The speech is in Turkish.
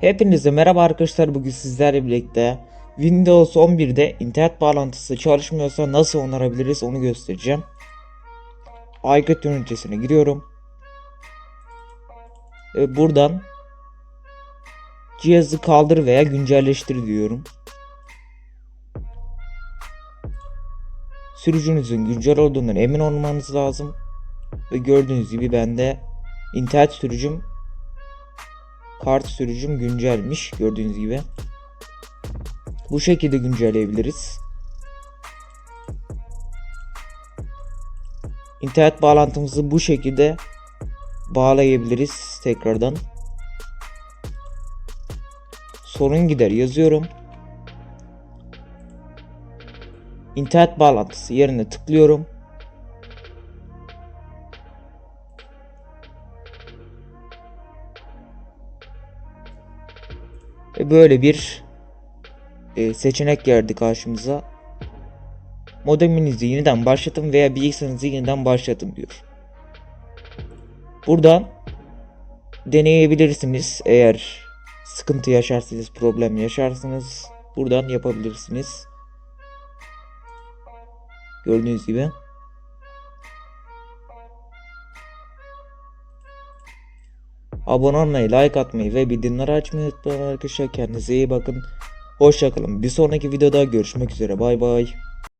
Hepinize merhaba arkadaşlar bugün sizlerle birlikte Windows 11'de internet bağlantısı çalışmıyorsa nasıl onarabiliriz onu göstereceğim. iCloud ünitesine giriyorum. Ve buradan cihazı kaldır veya güncelleştir diyorum. Sürücünüzün güncel olduğundan emin olmanız lazım. Ve gördüğünüz gibi bende internet sürücüm kart sürücüm güncelmiş gördüğünüz gibi. Bu şekilde güncelleyebiliriz. İnternet bağlantımızı bu şekilde bağlayabiliriz tekrardan. Sorun gider yazıyorum. İnternet bağlantısı yerine tıklıyorum. Ve böyle bir e, seçenek geldi karşımıza. Modeminizi yeniden başlatın veya bilgisayarınızı yeniden başlatın diyor. Buradan deneyebilirsiniz eğer sıkıntı yaşarsanız, problem yaşarsanız buradan yapabilirsiniz. Gördüğünüz gibi. Abone olmayı, like atmayı ve bildirimleri açmayı unutmayın arkadaşlar. Kendinize iyi bakın. Hoşçakalın. Bir sonraki videoda görüşmek üzere. Bay bay.